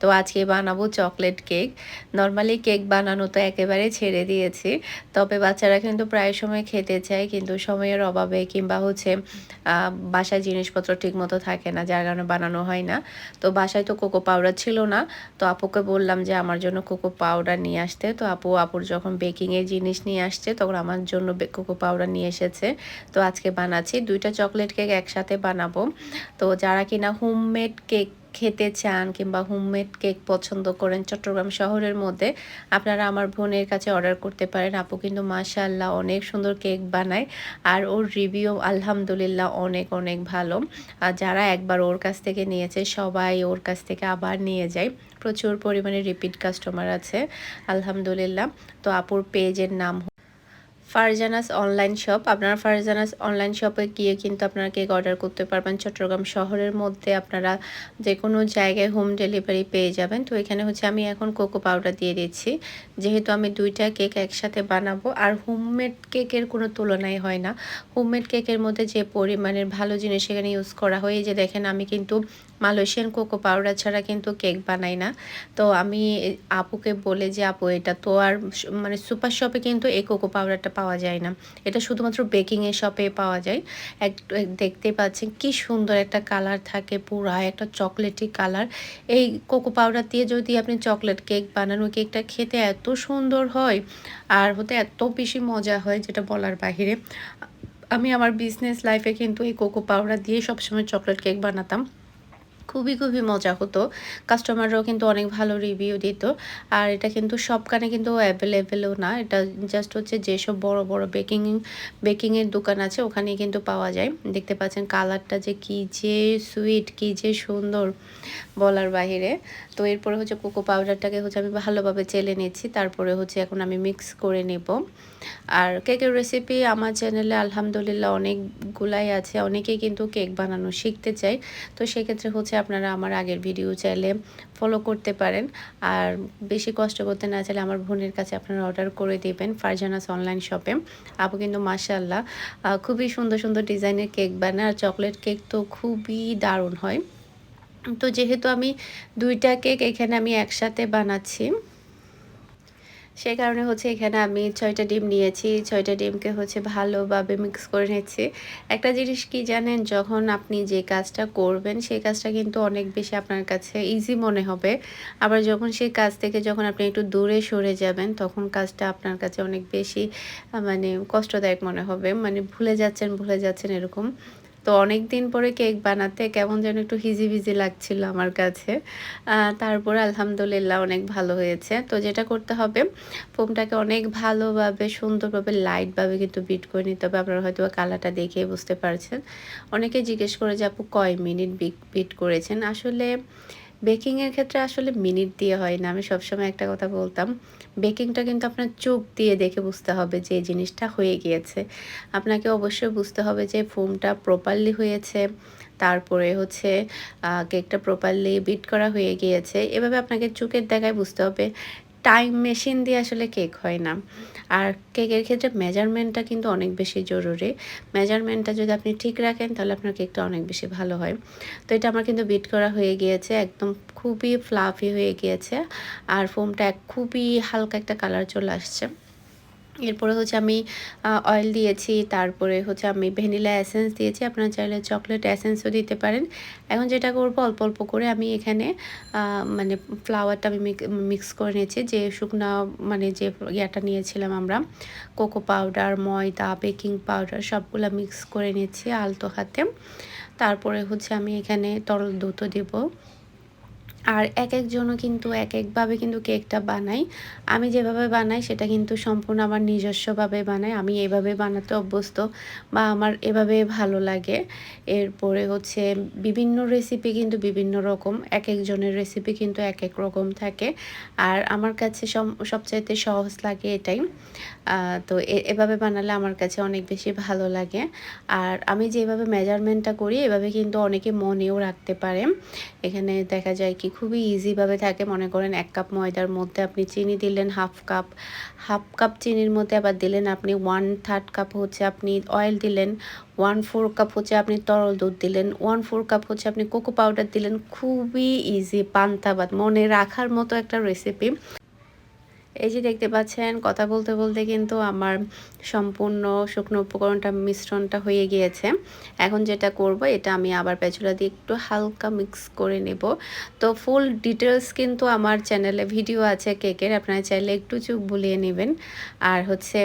তো আজকে বানাবো চকলেট কেক। নর্মালি কেক বানানো তো একেবারে ছেড়ে দিয়েছি, তবে বাচ্চারা কিন্তু প্রায় সময় খেতে চায়, কিন্তু সময়ের অভাবে কিংবা হচ্ছে বাসায় জিনিসপত্র ঠিকমতো থাকে না, যার কারণে বানানো হয় না। তো বাসায় তো কোকো পাউডার ছিল না, তো আপুকে বললাম যে আমার জন্য কোকো পাউডার নিয়ে আসতে। তো আপু, আপুর যখন বেকিংয়ের জিনিস নিয়ে আসছে, তখন আমার জন্য কোকো পাউডার নিয়ে এসেছে। তো আজকে বানাচ্ছি, দুইটা চকলেট কেক একসাথে বানাবো। তো যারা কিনা হোমমেড কেক খেতে চান কিংবা হোমমেড কেক পছন্দ করেন চট্টগ্রাম শহরের মধ্যে, আপনারা আমার বোনের কাছে অর্ডার করতে পারেন। আপু কিন্তু মাশাল্লাহ অনেক সুন্দর কেক বানায় আর ওর রিভিউ আলহামদুলিল্লাহ অনেক অনেক ভালো। আর যারা একবার ওর কাছ থেকে নিয়েছে, সবাই ওর কাছ থেকে আবার নিয়ে যায়। প্রচুর পরিমাণে রিপিট কাস্টমার আছে, আলহামদুলিল্লাহ। তো আপুর পেজের নাম ফারজানাস অনলাইন শপ আপনারা ফারজানাস অনলাইন শপে গিয়ে কিন্তু আপনারা কেক অর্ডার করতে পারবেন। চট্টগ্রাম শহরের মধ্যে আপনারা যে কোনো জায়গায় হোম ডেলিভারি পেয়ে যাবেন। তো এখানে হচ্ছে আমি এখন কোকো পাউডার দিয়ে দিচ্ছি। যেহেতু আমি দুইটা কেক একসাথে বানাবো, আর হোমমেড কেকের কোনো তুলনাই হয় না। হোমমেড কেকের মধ্যে যে পরিমাণের ভালো জিনিস এখানে ইউজ করা হয়, এই যে দেখেন আমি কিন্তু মালয়েশিয়ান কোকো পাউডার ছাড়া কিন্তু কেক বানাই না। তো আমি আপুকে বলে যে, আপু, এটা তো আর মানে সুপার শপে কিন্তু এই কোকো পাউডারটা পাওয়া যায় না। এটা শুধুমাত্র বেকিংয়ের শপে পাওয়া যায়। এক দেখতে পাচ্ছেন কি সুন্দর একটা কালার থাকে, পুরা একটা চকলেটি কালার। এই কোকো পাউডার দিয়ে যদি আপনি চকলেট কেক বানানো কেকটা খেতে এত সুন্দর হয়, আর হতে এত বেশি মজা হয়, যেটা বলার বাহিরে। আমি আমার বিজনেস লাইফে কিন্তু এই কোকো পাউডার দিয়ে সবসময় চকলেট কেক বানাতাম। খুবই খুবই মজা হতো। কাস্টমাররাও কিন্তু অনেক ভালো রিভিউ দিত। আর এটা কিন্তু সব কানে কিন্তু অ্যাভেলেবেলও না। এটা জাস্ট হচ্ছে যেসব বড় বড় বেকিং বেকিংয়ের দোকান আছে, ওখানেই কিন্তু পাওয়া যায়। দেখতে পাচ্ছেন কালারটা যে কি যে সুইট কি যে সুন্দর বলার বাহিরে। তো এরপরে হচ্ছে কোকো পাউডারটাকে হচ্ছে আমি ভালোভাবে চেলে নিচ্ছি। তারপরে হচ্ছে এখন আমি মিক্স করে নেব। আর কেকের রেসিপি আমার চ্যানেলে আলহামদুলিল্লাহ অনেকগুলাই আছে। অনেকেই কিন্তু কেক বানানো শিখতে চাই তো সেক্ষেত্রে হচ্ছে আপনারা আমার আগের ভিডিও চাইলে ফলো করতে পারেন। আর বেশি কষ্ট করতে না চাইলে আমার বোনের কাছে আপনারা অর্ডার করে দেবেন ফারজানাস অনলাইন শপে আপু কিন্তু মাসাল্লাহ খুবই সুন্দর সুন্দর ডিজাইনের কেক বানায়। আর চকলেট কেক তো খুবই দারুণ হয়। তো যেহেতু আমি দুইটা কেক এখানে আমি একসাথে বানাচ্ছি সেই কারণে হচ্ছে এখানে আমি ছয়টা ডিম নিয়েছি। ছয়টা ডিমকে হচ্ছে ভালোভাবে মিক্স করে নিচ্ছি। একটা জিনিস কি জানেন? যখন আপনি যে কাজটা করবেন, সেই কাজটা কিন্তু অনেক বেশি আপনার কাছে ইজি মনে হবে। আবার যখন সেই কাজ থেকে যখন আপনি একটু দূরে সরে যাবেন, তখন কাজটা আপনার কাছে অনেক বেশি মানে কষ্টদায়ক মনে হবে। মানে ভুলে যাচ্ছেন ভুলে যাচ্ছেন এরকম। তো অনেক দিন পরে কেক বানাতে কেমন যেন একটু হিজি ভিজি লাগছিল আমার কাছে। তারপর আলহামদুলিল্লাহ অনেক ভালো হয়েছে। তো যেটা করতে হবে, ফোমটাকে অনেক ভালোভাবে, সুন্দরভাবে লাইটভাবে কিন্তু বিট করে নিতে হবে। আপনারা হয়তো কালারটা দেখেই বুঝতে পারছেন। অনেকে জিজ্ঞেস করে যে আপু কয় মিনিট বিট করেছেন? আসলে বেকিংয়ের ক্ষেত্রে আসলে মিনিট দিয়ে হয় না। আমি সবসময় একটা কথা বলতাম বেকিংটা কিন্তু আপনার চোখ দিয়ে দেখে বুঝতে হবে যে জিনিসটা হয়ে গিয়েছে। আপনাকে অবশ্যই বুঝতে হবে যে ফোমটা প্রপারলি হয়েছে, তারপরে হচ্ছে কেকটা প্রপারলি বিট করা হয়ে গিয়েছে। এভাবে আপনাকে চোখের দেখায় বুঝতে হবে টাইম মেশিন দিয়ে আসলে কেক হয় না। আর কেকের ক্ষেত্রে মেজারমেন্টটা কিন্তু অনেক বেশি জরুরি। মেজারমেন্টটা যদি আপনি ঠিক রাখেন, তাহলে আপনার কেকটা অনেক বেশি ভালো হয়। তো এটা আমার কিন্তু বিট করা হয়ে গিয়েছে, একদম খুবই ফ্লাফি হয়ে গিয়েছে। আর ফোমটা খুবই হালকা একটা কালার চলে আসছে। এরপরে হচ্ছে আমি অয়েল দিয়েছি, তারপরে হচ্ছে আমি ভ্যানিলা এসেন্স দিয়েছি। আপনারা চাইলে চকলেট এসেন্সও দিতে পারেন। এখন যেটা করব, অল্প অল্প করে আমি এখানে মানে ফ্লাওয়ারটা আমি মিক্স করে নিয়েছি। যে শুকনো মানে যে ইয়াটা নিয়েছিলাম আমরা কোকো পাউডার ময়দা বেকিং পাউডার সবগুলো মিক্স করে নিয়েছি আলতো হাতে। তারপরে হচ্ছে আমি এখানে তরল দুধও দেবো। আর এক একজনও কিন্তু এক একভাবে কিন্তু কেকটা বানাই আমি যেভাবে বানাই, সেটা কিন্তু সম্পূর্ণ আমার নিজস্বভাবে বানাই আমি এভাবে বানাতে অভ্যস্ত বা আমার এভাবে ভালো লাগে। এরপরে হচ্ছে বিভিন্ন রেসিপি কিন্তু বিভিন্ন রকম এক একজনের রেসিপি কিন্তু এক এক রকম থাকে। আর আমার কাছে সবচাইতে সহজ লাগে এটাই। তো এভাবে বানালে আমার কাছে অনেক বেশি ভালো লাগে। আর আমি যেভাবে মেজারমেন্টটা করি, এভাবে কিন্তু অনেকে মনেও রাখতে পারে। এখানে দেখা যায় কি খুবই ইজিভাবে থাকে। মনে করেন এক কাপ ময়দার মধ্যে আপনি চিনি দিলেন হাফ কাপ হাফ কাপ চিনির মধ্যে আবার দিলেন আপনি ওয়ান থার্ড কাপ হচ্ছে আপনি অয়েল দিলেন ওয়ান ফোর কাপ হচ্ছে আপনি তরল দুধ দিলেন ওয়ান ফোর কাপ হচ্ছে আপনি কোকো পাউডার দিলেন। খুবই ইজি পান্তাবাদ, মনে রাখার মতো একটা রেসিপি এই যে দেখতে পাচ্ছেন, কথা বলতে বলতে কিন্তু আমার সম্পূর্ণ শুকনো উপকরণটা, মিশ্রণটা হয়ে গিয়েছে। এখন যেটা করব, এটা আমি আবার পেঁচুলা দিয়ে একটু হালকা মিক্স করে নেব। তো ফুল ডিটেলস কিন্তু আমার চ্যানেলে ভিডিও আছে কেকের, আপনারা চাইলে একটু চুপ বুলিয়ে নেবেন। আর হচ্ছে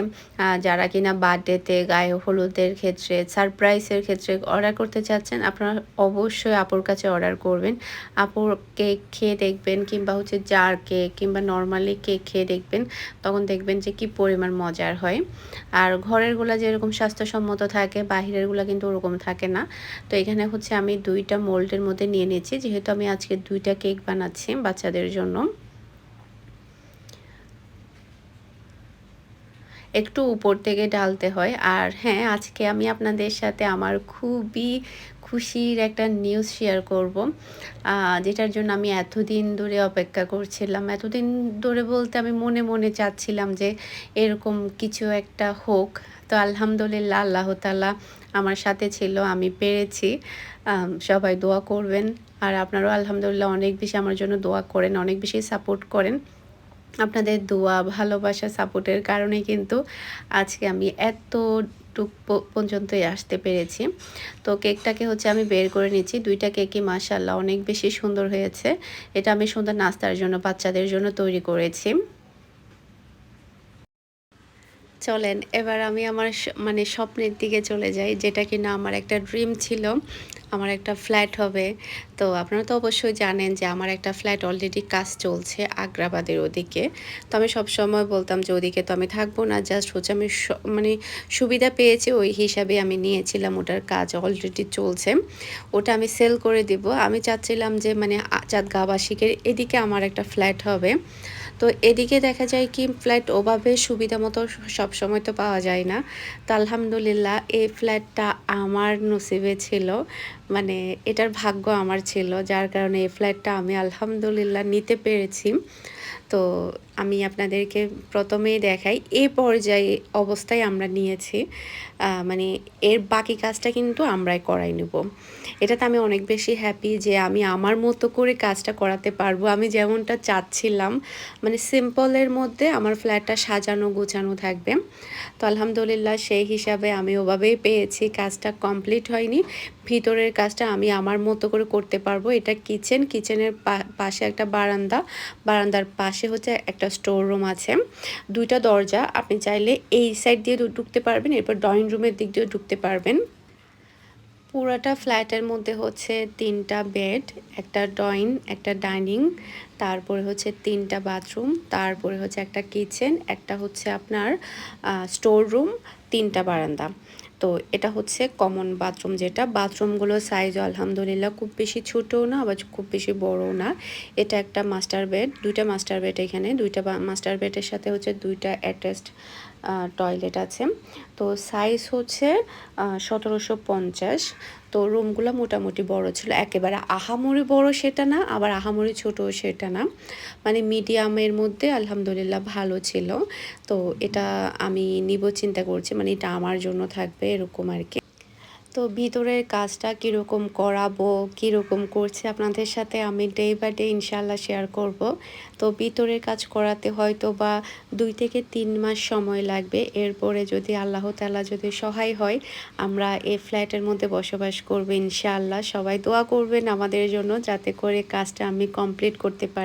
যারা কিনা বার্থডেতে গায়ে হলুদের ক্ষেত্রে সারপ্রাইজের ক্ষেত্রে অর্ডার করতে চাচ্ছেন, আপনারা অবশ্যই আপুর কাছে অর্ডার করবেন। আপুর কেক খেয়ে দেখবেন, কিংবা হচ্ছে জার কেক কিংবা নর্মালি কেক খেয়ে তখন দেখবেন যে কি পরিমাণ মজার হয়। আর ঘরেরগুলা যেরকম স্বাস্থ্যসম্মত থাকে বাহিরেরগুলা কিন্তু ওরকম থাকে না। তো এখানে হচ্ছে আমি দুইটা মোল্ডের মধ্যে নিয়ে নিয়েছি, যেহেতু আমি আজকে দুইটা কেক বানাচ্ছি বাচ্চাদের জন্য। একটু উপর থেকে ঢালতে হয়। আর হ্যাঁ আজকে আমি আপনাদের সাথে আমার খুবই খুশির একটা নিউজ শেয়ার করব। যেটার জন্য আমি এতদিন ধরে অপেক্ষা করছিলাম। এতদিন ধরে বলতে আমি মনে মনে চাচ্ছিলাম যে এরকম কিছু একটা হোক। তো আলহামদুলিল্লাহ, আল্লাহ তালা আমার সাথে ছিল, আমি পেরেছি। সবাই দোয়া করবেন। আর আপনারাও আলহামদুলিল্লাহ অনেক বেশি আমার জন্য দোয়া করেন, অনেক বেশি সাপোর্ট করেন। আপনাদের দোয়া, ভালোবাসা, সাপোর্টের কারণে কিন্তু আজকে আমি এত টুক পর্যন্তই আসতে পেরেছি। তো কেকটাকে হচ্ছে আমি বের করে নিচ্ছি। দুইটা কেকই মাসাল্লাহ অনেক বেশি সুন্দর হয়েছে। এটা আমি সুন্দর নাস্তার জন্য, বাচ্চাদের জন্য তৈরি করেছি। চলেন, এবার আমি আমার মানে স্বপ্নের দিকে চলে যাই, যেটা কিনা আমার একটা ড্রিম ছিল। আমার একটা ফ্ল্যাট হবে। তো আপনারা তো অবশ্যই জানেন যে আমার একটা ফ্ল্যাট অলরেডি কাজ চলছে আগ্রাবাদের ওদিকে। তো আমি সবসময় বলতাম যে ওদিকে তো আমি থাকব না জাস্ট হচ্ছে আমি মানে সুবিধা পেয়েছি, ওই হিসাবে আমি নিয়েছিলাম, ওটার কাজ অলরেডি চলছে। ওটা আমি সেল করে দিব। আমি চাচ্ছিলাম যে মানে চাঁদ গাবাসিকের এদিকে আমার একটা ফ্ল্যাট হবে। তো এদিকে দেখা যায় কি ফ্ল্যাট ওভাবে সুবিধা মতো সবসময় তো পাওয়া যায় না। তো আলহামদুলিল্লাহ, এই ফ্ল্যাটটা আমার নসিবে ছিল। মানে এটার ভাগ্য আমার ছিল, যার কারণে এই ফ্ল্যাটটা আমি আলহামদুলিল্লাহ নিতে পেরেছি। তো আমি আপনাদেরকে প্রথমেই দেখাই, এ পর্যায়ে অবস্থায় আমরা নিয়েছি মানে এর বাকি কাজটা কিন্তু আমরাই করাই নেব। এটাতে আমি অনেক বেশি হ্যাপি যে আমি আমার মতো করে কাজটা করাতে পারব। আমি যেমনটা চাচ্ছিলাম মানে সিম্পলের মধ্যে আমার ফ্ল্যাটটা সাজানো গোছানো থাকবে। তো আলহামদুলিল্লাহ সেই হিসাবে আমি ওভাবেই পেয়েছি, কাজটা কমপ্লিট হয়নি। ভিতরের কাজটা আমি আমার মতো করে করতে পারব। এটা কিচেন কিচেনের পাশে একটা বারান্দা। বারান্দার পাশে হচ্ছে একটা স্টোর রুম আছে। দুইটা দরজা, আপনি চাইলে এই সাইড দিয়ে ঢুকতে পারবেন, এরপর ড্রয়িং রুমের দিক দিয়ে ঢুকতে পারবেন। পুরাটা ফ্ল্যাটের মধ্যে হচ্ছে তিনটা বেড একটা ড্রয়িং একটা ডাইনিং তারপরে হচ্ছে তিনটা বাথরুম তারপরে হচ্ছে একটা কিচেন একটা হচ্ছে আপনার স্টোর রুম তিনটা বারান্দা। তো এটা হচ্ছে কমন বাথরুম যেটা। বাথরুমগুলোর সাইজও আলহামদুলিল্লাহ খুব বেশি ছোটও না, আবার খুব বেশি বড়ও না। এটা একটা মাস্টার বেড দুইটা মাস্টার বেড এখানে, দুইটা মাস্টার বেডের সাথে হচ্ছে দুইটা অ্যাটাচড টয়লেট আছে। তো সাইজ হচ্ছে সতেরোশো পঞ্চাশ। তো রুমগুলো মোটামুটি বড় ছিল। একেবারে আহামরি বড় সেটা না, আবার আহামরি ছোট সেটা না। মানে মিডিয়ামের মধ্যে আলহামদুলিল্লাহ ভালো ছিল। তো এটা আমি নিব, চিন্তা করছি। মানে এটা আমার জন্য থাকবে, এরকম আর কি। তো ভিতরের কাজটা কীরকম করাবো, কীরকম করছে আপনাদের সাথে আমি ডে বাই ডে ইনশাল্লাহ শেয়ার করব। তো ভিতরের কাজ করাতে হয়তো বা দুই থেকে তিন মাস সময় লাগবে। এরপরে যদি আল্লাহ তালা যদি সহায় হয়, আমরা এই ফ্ল্যাটের মধ্যে বসবাস করব ইনশাআল্লাহ। সবাই দোয়া করবেন আমাদের জন্য যাতে করে কাজটা আমি কমপ্লিট করতে পারি।